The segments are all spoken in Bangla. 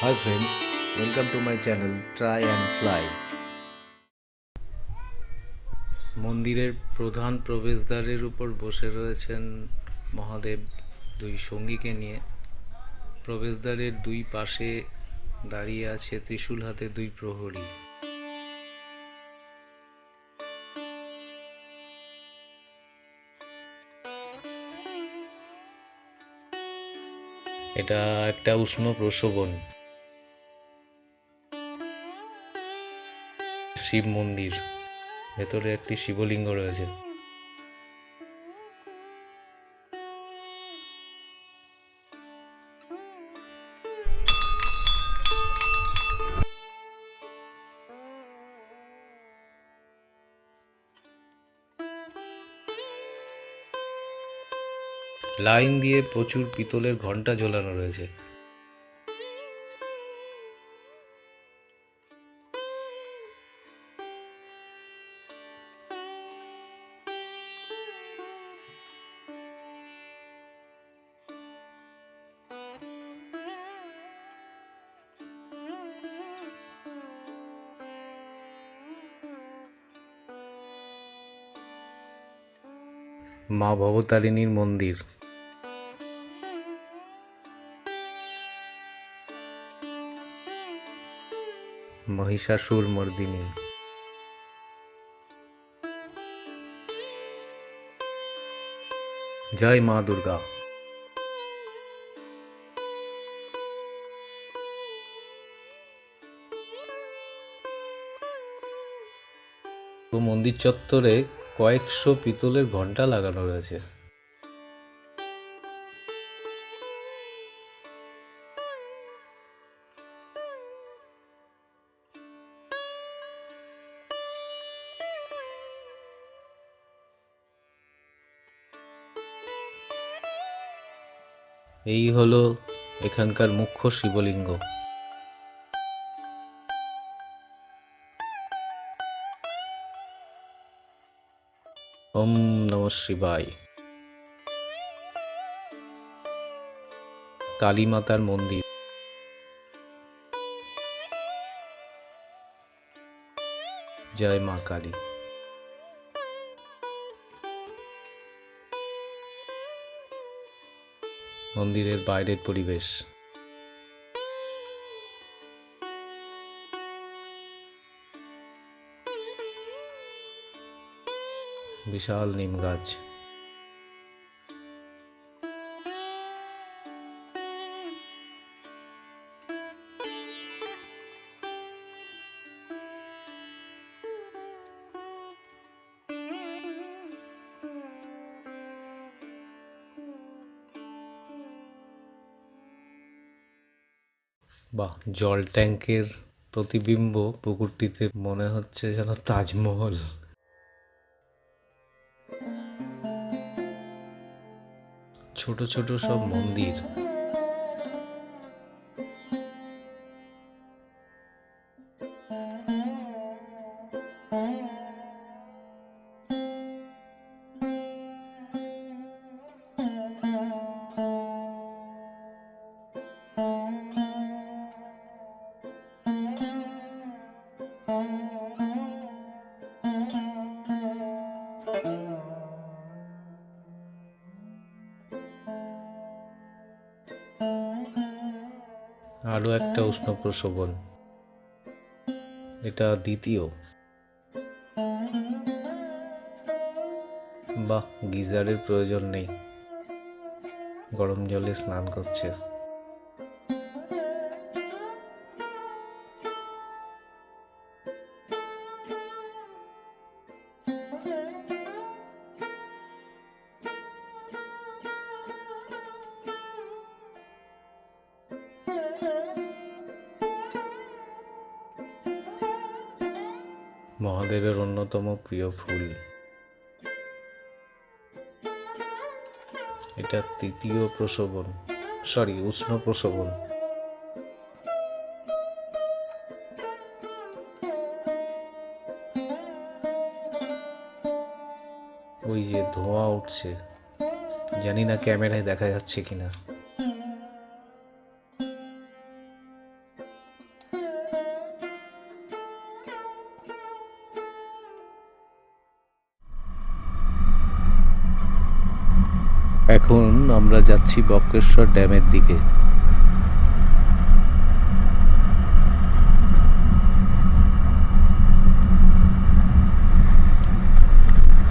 Hi friends, welcome to my channel Try and Fly. মন্দিরের প্রধান প্রবেশদ্বারের উপর বসে রয়েছেন মহাদেব দুই সঙ্গীকে নিয়ে। প্রবেশদ্বারের দুই পাশে দাঁড়িয়ে আছে ত্রিশূল হাতে দুই প্রহরী। এটা একটা উষ্ণ প্রসবন শিব মন্দির। ভেতরে একটি শিবলিঙ্গ রয়েছে। লাইন দিয়ে প্রচুর পিতলের ঘণ্টা ঝোলানো রয়েছে। মা ভবতারিণীর মন্দির। মহিষাসুর মর্দিনী। জয় মা দুর্গা। মন্দির চত্বরে কয়েকশো পিতলের ঘণ্টা লাগানো রয়েছে। এই হলো এখানকার মুখ্য শিবলিঙ্গ। ওম নম কালী মাতার মন্দির। জয় মা কালী। মন্দিরের বাইরের পরিবেশ। বিশাল নিম গাছ। বাহ জল ট্যাঙ্কের প্রতিবিম্ব পুকুরটিতে মনে হচ্ছে যেন তাজমহল। ছোট ছোট সব মন্দির। আরও একটা উষ্ণ প্রসবন এটা দ্বিতীয়। বাহ গিজারের প্রয়োজন নেই। গরম জলে স্নান করছে। মহাদেবের অন্যতম প্রিয় ফুল। এটা তৃতীয় প্রসবন সরি উষ্ণ প্রসবন। ওই যে ধোঁয়া উঠছে, জানি না ক্যামেরায় দেখা যাচ্ছে কিনা। এখন আমরা যাচ্ছি বক্রেশ্বর ড্যামের দিকে।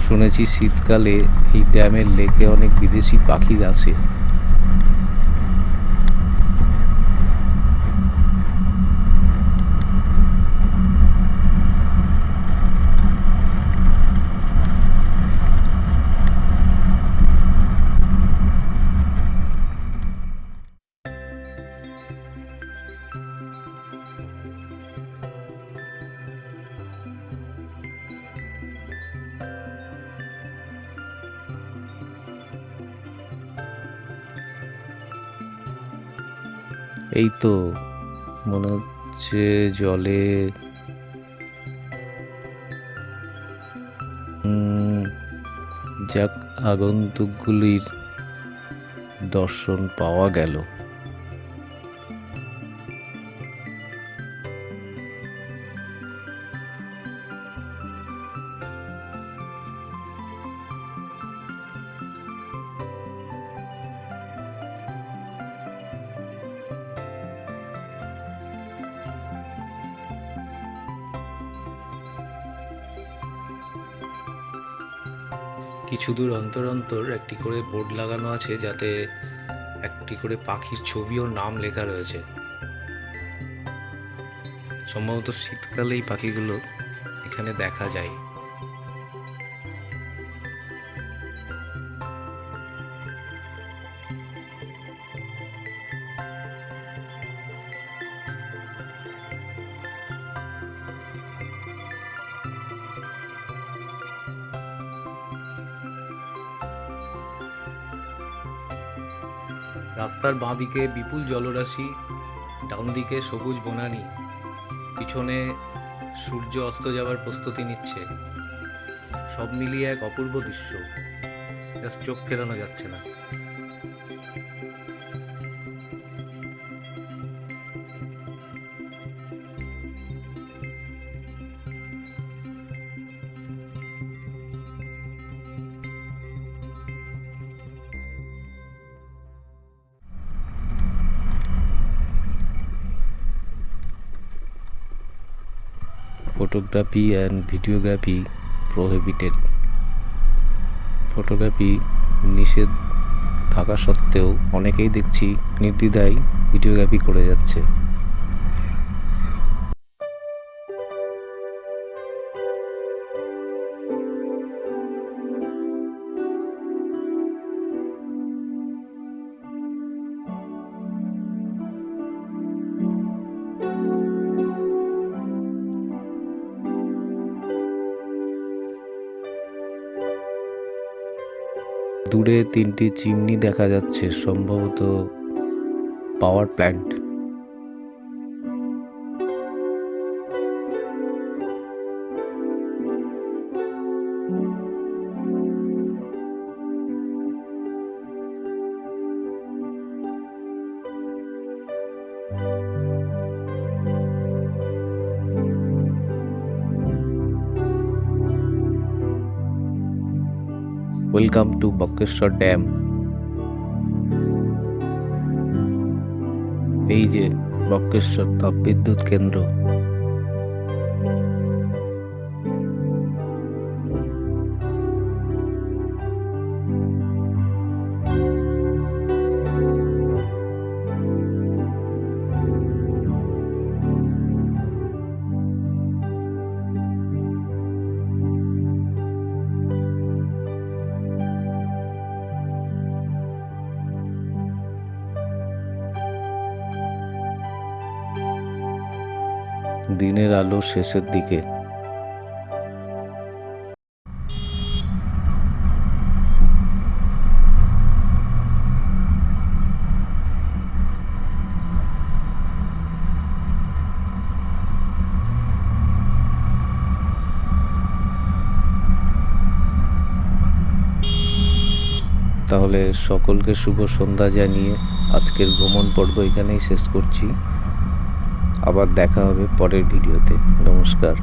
শুনেছি শীতকালে এই ড্যামের লেকে অনেক বিদেশি পাখি আসে। এই তো মনে হচ্ছে জলে যাক আগন্তুকগুলির দর্শন পাওয়া গেল। কিছু দূর অন্তর অন্তর একটি করে বোর্ড লাগানো আছে যাতে একটি করে পাখির ছবি ও নাম লেখা রয়েছে। সম্ভবত শীতকালে এই পাখিগুলো এখানে দেখা যায়। রাস্তার বাঁদিকে বিপুল জলরাশি ডান দিকে সবুজ বনানি, পিছনে সূর্য অস্ত যাওয়ার প্রস্তুতি নিচ্ছে। সব মিলিয়ে এক অপূর্ব দৃশ্য। জাস্ট চোখ ফেরানো যাচ্ছে না। Photography and videography prohibited photography নিষেধ থাকা সত্ত্বেও অনেকেই দেখছি নির্দ্বিধায় ভিডিওগ্রাফি করে যাচ্ছে। দূরে তিনটি চিমনি দেখা যাচ্ছে সম্ভবত power plant welcome to Bakreshwar dam এই যে বক্রেশ্বর তাপবিদ্যুৎ কেন্দ্র দিনের আলো শেষের দিকে। তাহলে সকলকে শুভ সন্ধ্যা জানিয়ে আজকের ভ্রমণ পর্ব এখানেই শেষ করছি। আবার দেখা হবে পরের ভিডিওতে। নমস্কার।